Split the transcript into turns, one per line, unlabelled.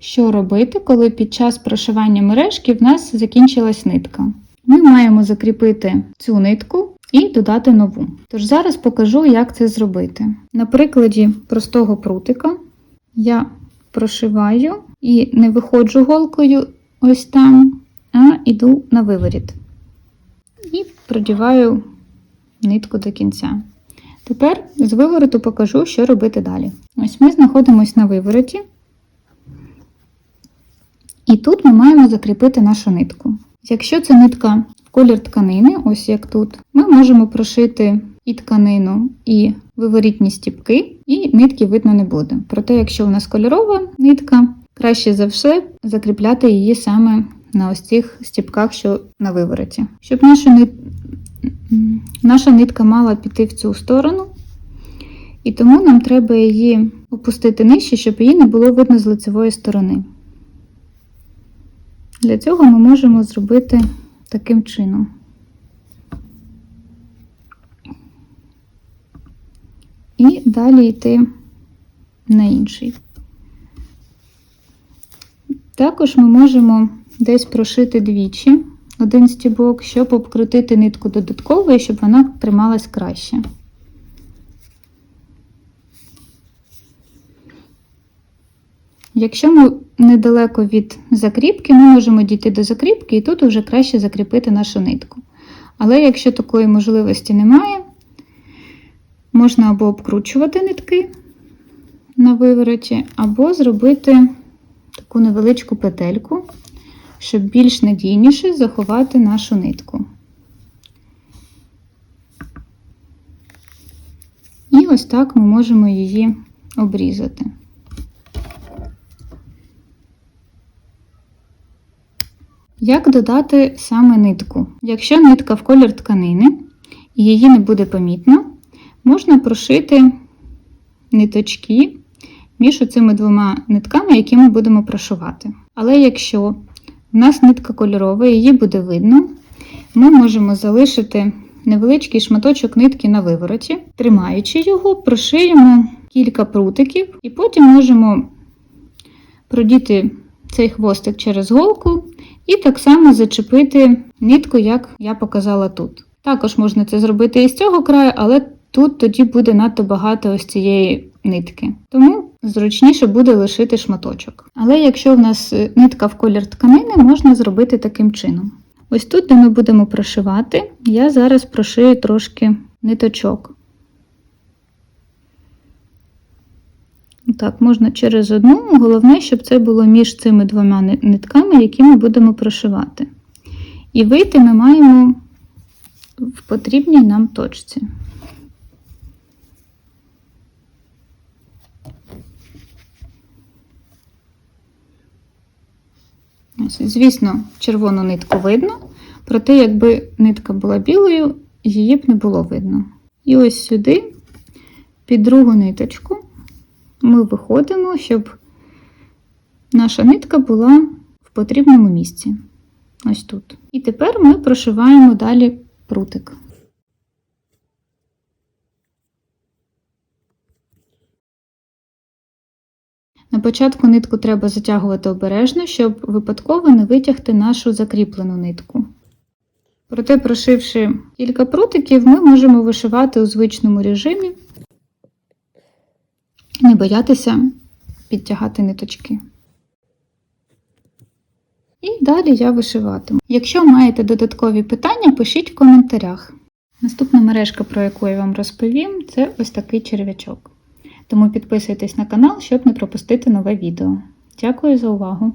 Що робити, коли під час прошивання мережки в нас закінчилась нитка? Ми маємо закріпити цю нитку і додати нову. Тож зараз покажу, як це зробити. На прикладі простого прутика я прошиваю і не виходжу голкою ось там, а йду на виворіт. І продіваю нитку до кінця. Тепер з вивороту покажу, що робити далі. Ось ми знаходимося на вивороті. І тут ми маємо закріпити нашу нитку. Якщо це нитка в колір тканини, ось як тут, ми можемо прошити і тканину, і виворітні стіпки, і нитки видно не буде. Проте, якщо у нас кольорова нитка, краще за все закріпляти її саме на ось цих стіпках, що на вивороті. Щоб наша, нит... наша нитка мала піти в цю сторону, і тому нам треба її опустити нижче, щоб її не було видно з лицевої сторони. Для цього ми можемо зробити таким чином. І далі йти на інший. Також ми можемо десь прошити двічі один стібок, щоб обкрутити нитку додатково щоб вона трималась краще. Якщо ми недалеко від закріпки, ми можемо дійти до закріпки і тут вже краще закріпити нашу нитку. Але якщо такої можливості немає, можна або обкручувати нитки на вивороті, або зробити таку невеличку петельку, щоб більш надійніше заховати нашу нитку. І ось так ми можемо її обрізати. Як додати саме нитку? Якщо нитка в колір тканини і її не буде помітно, можна прошити ниточки між цими двома нитками, які ми будемо прошивати. Але якщо в нас нитка кольорова, її буде видно, ми можемо залишити невеличкий шматочок нитки на вивороті, тримаючи його, прошиємо кілька прутиків і потім можемо продіти цей хвостик через голку і так само зачепити нитку, як я показала тут. Також можна це зробити і з цього краю, але тут тоді буде надто багато ось цієї нитки. Тому зручніше буде лишити шматочок. Але якщо в нас е, нитка в колір тканини, можна зробити таким чином. Ось тут, де ми будемо прошивати, я зараз прошию трошки ниточок. Так, можна через одну, головне, щоб це було між цими двома нитками, які ми будемо прошивати. І вийти ми маємо в потрібній нам точці. Ось, Звісно, червону нитку видно, проте, якби нитка була білою, її б не було видно. І ось сюди, під другу ниточку, ми виходимо, щоб наша нитка була в потрібному місці. Ось тут. І тепер ми прошиваємо далі прутик. На початку нитку треба затягувати обережно, щоб випадково не витягти нашу закріплену нитку. Проте, прошивши кілька прутиків, ми можемо вишивати у звичному режимі, не боятися підтягати ниточки. І далі я вишиватиму. Якщо маєте додаткові питання, пишіть в коментарях. Наступна мережка, про яку я вам розповім, це ось такий черв'ячок. Тому підписуйтесь на канал, щоб не пропустити нове відео. Дякую за увагу!